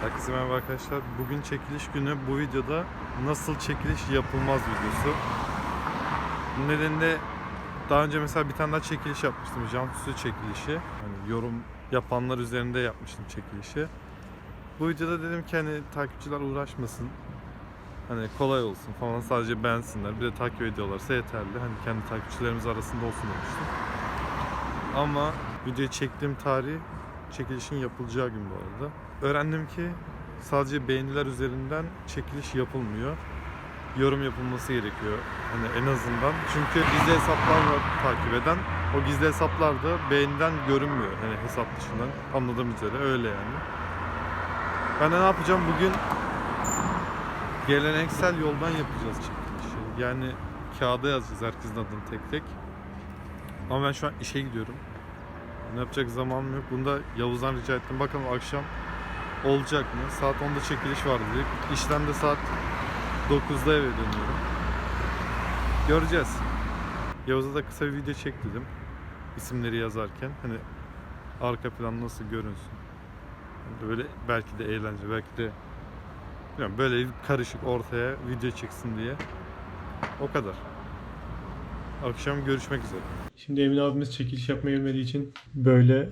Herkese merhaba arkadaşlar. Bugün çekiliş günü. Bu videoda nasıl çekiliş yapılmaz videosu. Bunun nedeni de daha önce mesela bir tane daha çekiliş yapmıştım. Cansusu çekilişi. Hani yorum yapanlar üzerinde yapmıştım çekilişi. Bu videoda dedim ki hani takipçiler uğraşmasın. Hani kolay olsun falan sadece beğensinler. Bir de takip ediyorlarsa yeterli. Hani kendi takipçilerimiz arasında olsun demiştim. Ama videoyu çektiğim tarih çekilişin yapılacağı gün bu arada. Öğrendim ki sadece beğeniler üzerinden çekiliş yapılmıyor. Yorum yapılması gerekiyor. Hani en azından. Çünkü gizli hesaplar var takip eden. O gizli hesaplar da beğeniden görünmüyor. Hani hesap dışından. Anladığım üzere öyle yani. Ben de ne yapacağım bugün geleneksel yoldan yapacağız çekilişi. Yani kağıda yazacağız herkesin adını tek tek. Ama ben şu an işe gidiyorum. Ne yapacak zamanım yok. Bunu da Yavuz'dan rica ettim. Bakalım akşam olacak mı? Saat 10'da çekiliş var dedik. İşten de saat 9'da eve dönüyorum. Göreceğiz. Yavuz'a da kısa bir video çek dedim. İsimleri yazarken. Hani arka plan nasıl görünsün. Böyle belki de eğlence, belki de böyle karışık ortaya video çıksın diye. O kadar. Akşam görüşmek üzere. Şimdi Emin abimiz çekiliş yapmaya gelmediği için böyle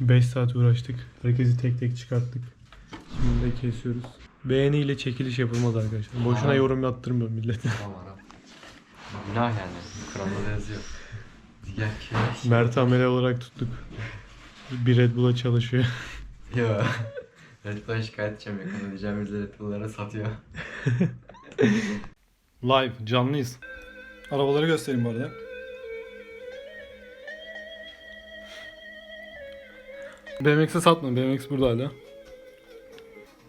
5 saat uğraştık. Herkesi tek tek çıkarttık. Şimdi de kesiyoruz. Beğeniyle çekiliş yapılmaz arkadaşlar. Boşuna Aa. yorum yaptırmıyor millete. Tamam Arap. Günah yani. Kur'an'da da yazıyor. Diğer kere. Mert amele olarak tuttuk. Bir Red Bull'a çalışıyor. Yo. Red Bull'a şikayet edeceğim yakında diyeceğim bizde Red Bull'lara satıyor. Live, canlıyız. Arabaları göstereyim bu arada. BMX'e satma. BMX burada hala.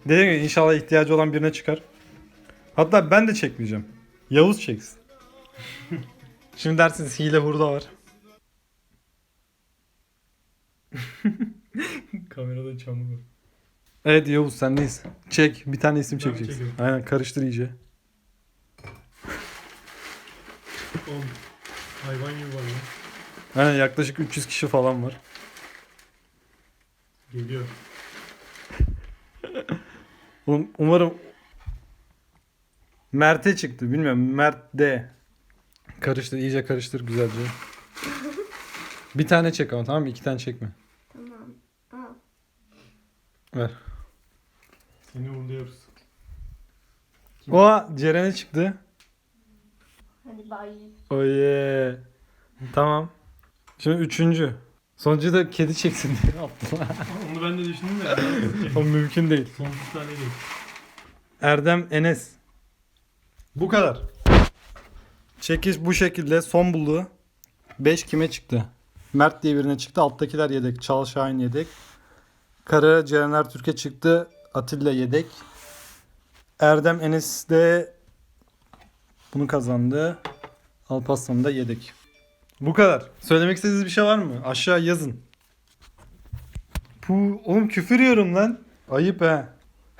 Dedim ki inşallah ihtiyacı olan birine çıkar. Hatta ben de çekmeyeceğim. Yavuz çeksin. Şimdi dersiniz hile hurda var. Kamerada çamur var. Evet Yavuz sendeyiz. Çek. Bir tane isim Ben mi çekeceksin. çekiyorum? Aynen karıştır iyice. Oğlum, hayvan gibi var ya. Aynen yaklaşık 300 kişi falan var. Geliyor. Um- Umarım Mert'e çıktı. Bilmiyorum. Mert D. Karıştır. iyice karıştır güzelce. Bir tane çek ama tamam mı? İki tane çekme. Tamam. Al. Ver. Seni uğurluyoruz. O Ceren'e çıktı. Hadi bay. Oye. Tamam. Şimdi üçüncü. Sonuncu da kedi çeksin diye Abdullah. Onu ben de düşündüm de. o mümkün değil. Sonsuz tane değil. Erdem Enes. Bu kadar. Çekiş bu şekilde son buldu. 5 kime çıktı? Mert diye birine çıktı. Alttakiler yedek. Çağla Şahin yedek. Kara Ceren Ertürk'e çıktı. Atilla yedek. Erdem Enes de bunu kazandı. Alparslan da yedek. Bu kadar. Söylemek istediğiniz bir şey var mı? Aşağı yazın. Pu, oğlum küfür yiyorum lan. Ayıp he.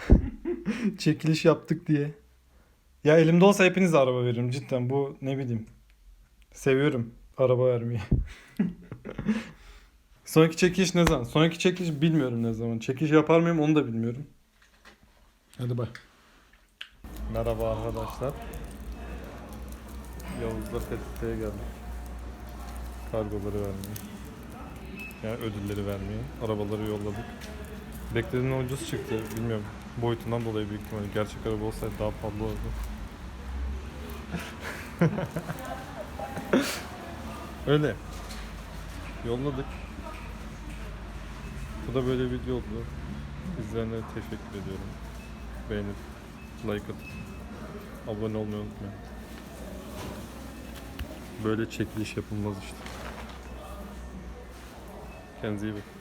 Çekiliş yaptık diye. Ya elimde olsa hepinize araba veririm cidden. Bu ne bileyim. Seviyorum araba vermeyi. Sonraki çekiliş ne zaman? Sonraki çekiliş bilmiyorum ne zaman. Çekiliş yapar mıyım onu da bilmiyorum. Hadi bay. Merhaba arkadaşlar. Yavuz'la Fethiye'ye geldik. Kargoları vermeye. Yani ödülleri vermeye. Arabaları yolladık. Beklediğimden ucuz çıktı. Bilmiyorum. Boyutundan dolayı büyük ihtimalle. Gerçek araba olsaydı daha pahalı olurdu. Öyle. Yolladık. Bu da böyle bir video oldu. İzleyenlere teşekkür ediyorum. Beğenip, like atıp, abone olmayı unutmayın. Böyle çekiliş yapılmaz işte. Kendinize iyi bakın.